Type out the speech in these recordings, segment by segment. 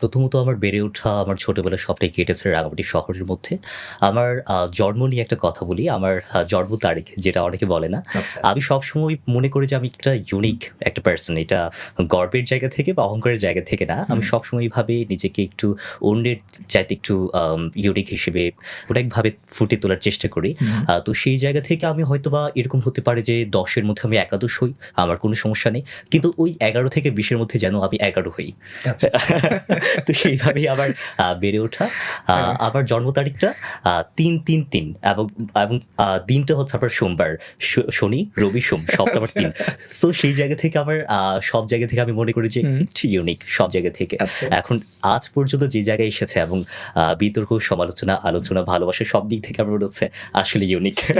প্রথমত আমার বেড়ে ওঠা আমার ছোটবেলার সবটাই কেটেছে রাঙামাটি শহরের মধ্যে। আমার জন্ম নিয়ে একটা কথা বলি। আমার জন্ম তারিখ যেটা অনেকে বলে না। আচ্ছা। আমি সবসময় মনে করি যে আমি একটা ইউনিক একটা পার্সন এটা গর্বের জায়গা থেকে বা অহংকারের জায়গা থেকে না। আমি। সবসময় ভাবে নিজেকে একটু অন্যের চাইতে একটু ইউনিক হিসেবে অনেকভাবে ফুটিয়ে তোলার চেষ্টা করি। তো সেই জায়গা থেকে আমি হয়তোবা এরকম হতে পারে যে দশের মধ্যে আমি একাদশ হই। আমার কোনো সমস্যা নেই। কিন্তু ওই ১১ থেকে বিশের মধ্যে যেন আমি ১১ হই। আচ্ছা, আচ্ছা। তো সেইভাবেই আমার আ বেড়ে ওঠা। হ্যাঁ। জন্ম তারিখটা আ ৩-৩-৩ এবং এবং দিনটা হচ্ছে আপনার সোমবার। শনি, রবি, সোম সপ্তাহে আমার ৩। সো সেই জায়গা থেকে আমার সব জায়গা থেকে আমি মনে করি যে একটু ইউনিক সব জায়গা থেকে। আচ্ছা। এখন আজ পর্যন্ত যে জায়গায় এসেছে এবং বিতর্ক, সমালোচনা, আলোচনা, ভালোবাসা সব দিক থেকে আমার মনে হচ্ছে আসলে ইউনিক।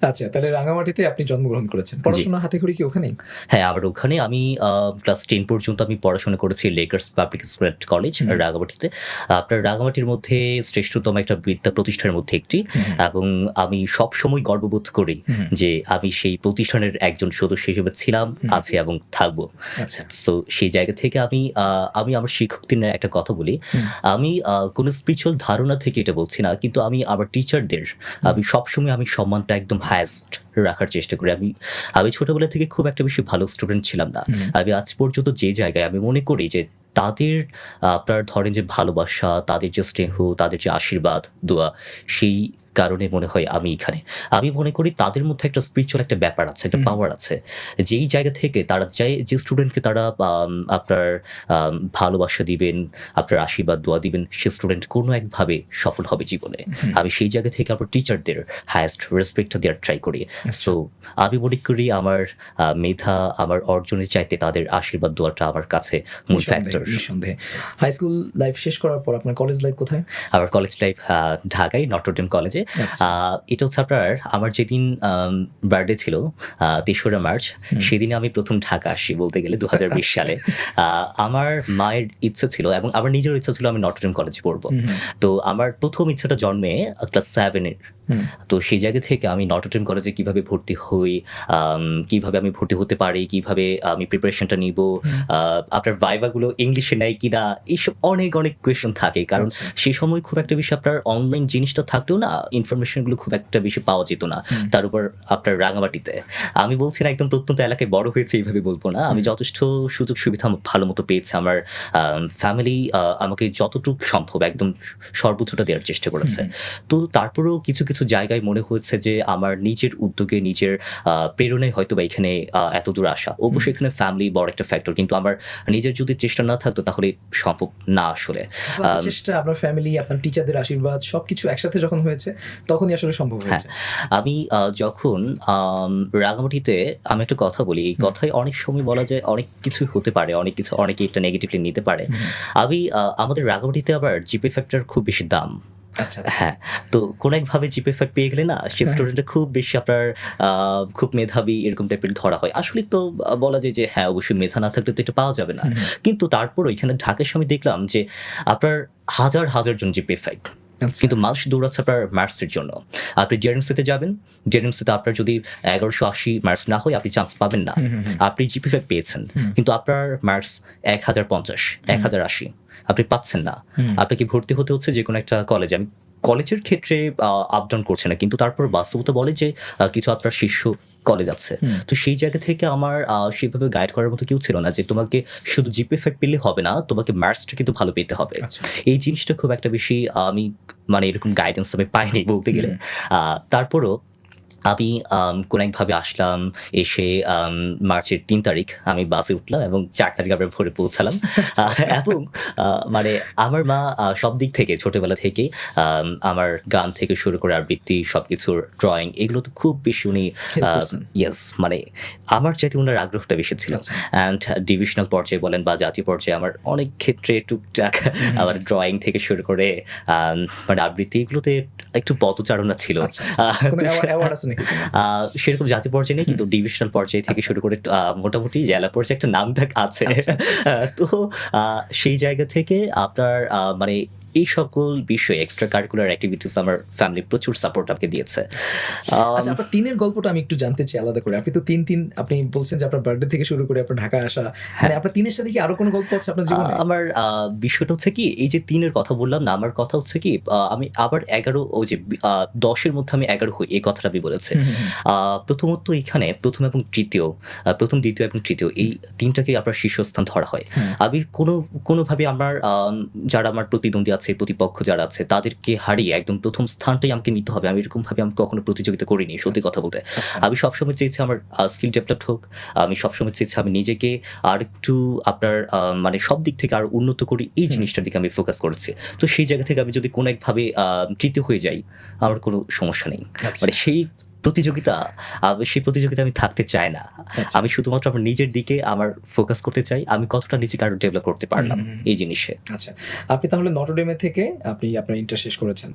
আচ্ছা, তাহলে রাঙামাটিতে আপনি জন্মগ্রহণ করেছেন। পড়াশোনা হাতেখড়ি কি ওখানে হ্যাঁ, আমার ওখানে আমি ক্লাস টেন পর্যন্ত আমি পড়াশোনা করেছি লেকার্স পাবলিক স্কুল কলেজ। রাঙামাটিতে। আপনার রাঙামাটির মধ্যে শ্রেষ্ঠতম একটা বিদ্যা প্রতিষ্ঠানের মধ্যে একটি এবং আমি সবসময় গর্ববোধ করি যে আমি সেই প্রতিষ্ঠানের একজন সদস্য হিসেবে ছিলাম, আছে এবং থাকব। আচ্ছা। সো সেই জায়গা থেকে আমি আমি আমার শিক্ষকদের একটা কথা বলি। আমি কোনো স্পিরিচুয়াল ধারণা থেকে এটা বলছি না। কিন্তু আমি আমার টিচারদের আমি সবসময় আমি সম্মানটা একদম হাইয়েস্ট রাখার চেষ্টা করি। আমি আমি ছোটবেলা থেকে খুব একটা বেশি ভালো স্টুডেন্ট ছিলাম না। আমি আজ পর্যন্ত যে জায়গায় আমি মনে করি যে তাদের আপনার ধরেন যে ভালোবাসা, তাদের যে স্নেহ, তাদের যে আশীর্বাদ, দোয়া সেই কারণে মনে হয় আমি এখানে। আমি মনে করি তাদের মধ্যে একটা স্পিরিচুয়াল একটা ব্যাপার আছে, একটা পাওয়ার আছে। যেই জায়গা থেকে তারা যে যে স্টুডেন্টকে তারা আপনার ভালোবাসা দিবেন, আপনার আশীর্বাদ, দোয়া দিবেন, সে স্টুডেন্ট কোনো একভাবে সফল হবে জীবনে। আমি সেই জায়গা থেকে আমার টিচারদের হাইয়েস্ট রেসপেক্টটা দেওয়ার ট্রাই করি। আচ্ছা। সো আমি মনে করি আমার মেধা, আমার অর্জনের চাইতে তাদের আশীর্বাদ দোয়াটা আমার কাছে মূল ফ্যাক্টর। নিঃসন্দেহে। হাই স্কুল লাইফ শেষ করার পর আপনার কলেজ লাইফ কোথায়? আমার কলেজ লাইফ ঢাকায় নটরডেম কলেজে। আচ্ছা। ছাপড়ার এটা হচ্ছে আপনার আমার যেদিন বার্থডে ছিল তেসরা ৩রা মার্চ, সেদিন আমি প্রথম ঢাকা আসি বলতে গেলে ২০২০ আচ্ছা। সালে। আমার মায়ের ইচ্ছা ছিল এবং আমার নিজের ইচ্ছা ছিল আমি নটরডেম কলেজে পড়ব। তো আমার প্রথম ইচ্ছাটা জন্মে ক্লাস 7 এর। হুম। তো সেই জায়গা থেকে আমি নটরডেম কলেজে কীভাবে ভর্তি হই, কীভাবে আমি ভর্তি হতে পারি, কীভাবে আমি প্রিপারেশনটা নিবো, আপনার ভাইভা গুলো ইংলিশে নেয় কিনা এইসব অনেক, অনেক কোয়েশ্চেন থাকে। কারণ আচ্ছা। সেই সময় খুব একটা বেশি আপনার অনলাইন জিনিসটা থাকলেও না ইনফরমেশনগুলো খুব একটা বেশি পাওয়া যেত না। তার উপর আপনার রাঙামাটিতে। আমি বলছি না একদম প্রত্যন্ত এলাকায় বড় হয়েছে এইভাবে বলব না। আমি যথেষ্ট সুযোগ সুবিধা ভালো মতো পেয়েছি। আমার আম ফ্যামিলি আমাকে যতটুকু সম্ভব একদম সর্বোচ্চটা দেওয়ার চেষ্টা করেছে। তো তারপরেও কিছু, কিছু জায়গায় মনে হয়েছে যে আমার নিজের উদ্যোগে নিজের প্রেরণায় হয়তোবা এখানে আ এতদূর আসা। অবশ্যই। এখানে ফ্যামিলি বড় একটা ফ্যাক্টর। কিন্তু আমার নিজের যদি চেষ্টা না থাকতো তাহলে সম্ভব না আসলে। চেষ্টা, আপনার ফ্যামিলি, আপনার টিচারদের আশীর্বাদ সবকিছু একসাথে যখন হয়েছে তখনই আসলে সম্ভব হ্যাঁ, হয়েছে। আমি যখন আম রাঙামাটিতে আমি একটা কথা বলি। এই কথায় অনেক সময় বলা যায় অনেক কিছুই হতে পারে। অনেক কিছু অনেকে এটা নেগেটিভলি নিতে পারে। আমি আমাদের রাঙামাটিতে আবার জিপে ফ্যাক্টর খুব বেশি দাম। আচ্ছা, আচ্ছা। হ্যাঁ, তো কোনো একভাবে জিপে ফ্যাক্ট পেয়ে গেলে না সে হ্যাঁ। স্টুডেন্টটা খুব বেশি আপনার খুব মেধাবী এরকম টাইপের ধরা হয়। আসলে তো বলা যায় যে হ্যাঁ, অবশ্যই মেধা না থাকলে তো এটা পাওয়া যাবে না। কিন্তু তারপর ওইখানে ঢাকার সময় দেখলাম যে আপনার হাজার, হাজার জন জিপে ফ্যাক্ট। কিন্তু মানুষ দৌড়াচ্ছে আপনার মার্কসের জন্য। আপনি ডিআরএমসিতে যাবেন, ডিআরএমসিতে আপনার যদি ১১৮০ মার্কস না হয় আপনি চান্স পাবেন না। আপনি জিপি ফাইভ পেয়েছেন। কিন্তু আপনার মার্কস ১০৫০, হুম। ১০৮০ আপনি পাচ্ছেন না। আপনাকে ভর্তি হতে হচ্ছে যে কোনো একটা কলেজে। আমি কলেজের ক্ষেত্রে আপডাউন করছে না। কিন্তু তারপর বাস্তবতা বলে যে কিছু আপনার শিষ্য কলেজ আছে। তো সেই জায়গা থেকে আমার আ সেভাবে গাইড করার মতো কেউ ছিল না যে তোমাকে শুধু জিপে ফেট পেলে হবে না, তোমাকে ম্যাথসটা কিন্তু ভালো পেতে হবে। আচ্ছা। এই জিনিসটা খুব একটা বেশি আমি মানে এরকম গাইডেন্স আমি পাইনি বলতে গেলে। তারপরও আমি কোনো একভাবে আসলাম। এসে মার্চের তিন তারিখ আমি বাসে উঠলাম এবং চার তারিখ আমরা ভোরে পৌঁছালাম। আ এবং মানে আমার মা সব দিক থেকে ছোটবেলা থেকেই আম আমার গান থেকে শুরু করে আবৃত্তি সবকিছুর ড্রয়িং এগুলোতে খুব বেশি উনি ইয়েস মানে আমার চাইতে উনার আগ্রহটা বেশি ছিল। আচ্ছা। অ্যান্ড ডিভিশনাল পর্যায়ে বলেন বা জাতীয় পর্যায়ে আমার অনেক ক্ষেত্রে টুকটাক আমার ড্রয়িং থেকে শুরু করে মানে আবৃত্তি এগুলোতে একটু পদচারণা ছিল। সেরকম জাতীয় পর্যায়ে নেই কিন্তু ডিভিশনাল পর্যায়ে থেকে আচ্ছা। শুরু করে মোটামুটি জেলা পর্যায়ে একটা নামটা আছে। আচ্ছা, আচ্ছা, তো সেই জায়গা থেকে আপনার মানে এই সকল বিষয়ে এক্সট্রা কারিকুলার অ্যাক্টিভিটিস আমার ফ্যামিলি প্রচুর সাপোর্ট আমাকে দিয়েছে। Um, আচ্ছা আপনার তিনের গল্পটা আমি একটু জানতে চাই আলাদা করে। আপনি তো তিন তিন আপনি বলছেন যে আপনার বার্থডে থেকে শুরু করে আপনার ঢাকায় আসা। মানে আপনার তিনের সাথে কি আরও কোনো গল্প আছে আপনার জীবনে? আমার বিষয়টা হচ্ছে কি এই যে তিনের কথা বললাম না আমার কথা হচ্ছে কি আমি আবার এগারো ওই যে দশের মধ্যে আমি এগারো হই এই কথাটা আমি বলেছি প্রথমত এখানে প্রথম এবং তৃতীয় প্রথম দ্বিতীয় এবং তৃতীয় এই তিনটাকে আপনার শীর্ষস্থান ধরা হয়। আমি কোনো কোনোভাবে আমার আম, যারা আমার প্রতিদ্বন্দ্বী আছে প্রতিপক্ষ যারা আছে তাদেরকে হারিয়ে একদম প্রথম স্থানটাই আমাকে নিতে হবে। আমি এরকম ভাবে আমি কখনো প্রতিযোগিতা করিনি সত্যি কথা বলতে। আচ্ছা। আমি সবসময় চেয়েছি আমার স্কিল ডেভেলপড হোক আমি সবসময় চেয়েছি আমি নিজেকে আর একটু আপনার মানে সব দিক থেকে আর উন্নত করি এই জিনিসটার দিকে আমি ফোকাস করেছি। তো সেই জায়গা থেকে আমি যদি কোনো একভাবে তৃতীয় হয়ে যাই আমার কোনো সমস্যা নেই। আচ্ছা। মানে সেই প্রতিযোগিতা সেই প্রতিযোগিতা আমি থাকতে চাই না আচ্ছা। আমি শুধুমাত্র আমার নিজের দিকে আমার ফোকাস করতে চাই আমি কতটা নিজেকে আরও ডেভেলপ করতে পারলাম। এই জিনিসে আচ্ছা আপনি তাহলে নটরডেমে থেকে আপনি আপনার ইন্টার শেষ করেছেন